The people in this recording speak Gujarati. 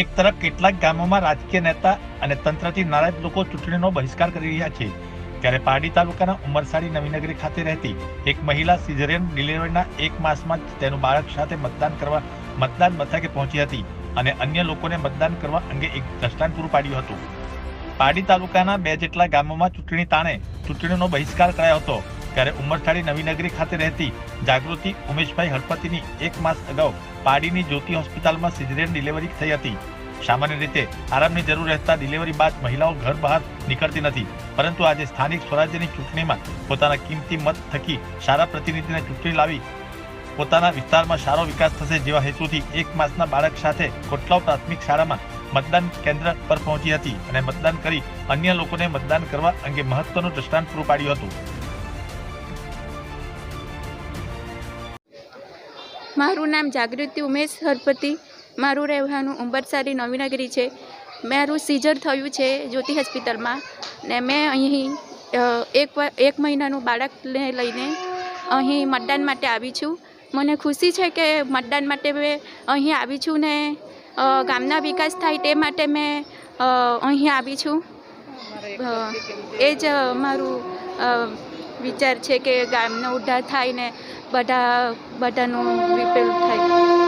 એક તરફ કેટલાક ગામોમાં રાજકીય નેતા અને તંત્રથી નારાજ લોકો ચૂંટણીનો બહિષ્કાર કરી રહ્યા છે. ત્યારે પારડી તાલુકાના ઉમરસાડી નવીનગરી ખાતે રહેતી એક મહિલા સિઝેરિયન ડિલિવરીના એક માસમાં જ તેનું બાળક સાથે મતદાન કરવા મતદાન મથકે પહોંચી હતી અને અન્ય લોકોને મતદાન કરવા અંગે એક દ્રષ્ટાંત પૂરું પાડ્યું હતું. પારડી તાલુકાના બે જેટલા ગામોમાં ચૂંટણી તાણે ચૂંટણીનો બહિષ્કાર કરાયો હતો. ત્યારે ઉમરથાળી નવીનગરી ખાતે રહેતી જાગૃતિ ઉમેશભાઈ હળપતિની એક માસ અગાઉ પાડીની જ્યોતિ હોસ્પિટલમાં સિઝેરિયન ડિલિવરી થઈ હતી. સામાન્ય રીતે આરામની જરૂર રહેતા ડિલિવરી બાદ મહિલાઓ ઘર બહાર નીકળતી નથી, પરંતુ આજે સ્થાનિક સ્વરાજ્યની ચૂંટણીમાં પોતાના કિંમતી મત થકી સારા પ્રતિનિધિને ચૂંટણી લાવી પોતાના વિસ્તારમાં સારો વિકાસ થશે જેવા હેતુથી એક માસના બાળક સાથે કોટલાવ પ્રાથમિક શાળામાં મતદાન કેન્દ્ર પર પહોંચી હતી અને મતદાન કરી અન્ય લોકોને મતદાન કરવા અંગે મહત્વનું દ્રષ્ટાંત પૂરું પાડ્યું હતું. મારું નામ જાગૃતિ ઉમેશ હરપતિ. મારું રહેવાનું ઉંબરસારી નવીનગરી છે. મારું સીઝર થયું છે જ્યોતિ હોસ્પિટલમાં ને મેં અહીં એક એક મહિનાનું બાળકને લઈને અહીં મતદાન માટે આવી છું. મને ખુશી છે કે મતદાન માટે મેં અહીં આવી છું ને ગામના વિકાસ થાય તે માટે મેં અહીં આવી છું. એ જ મારું વિચાર છે કે ગામનો ઉદ્ધાર થાય ને બધા બધાનું વિપેલ થાય.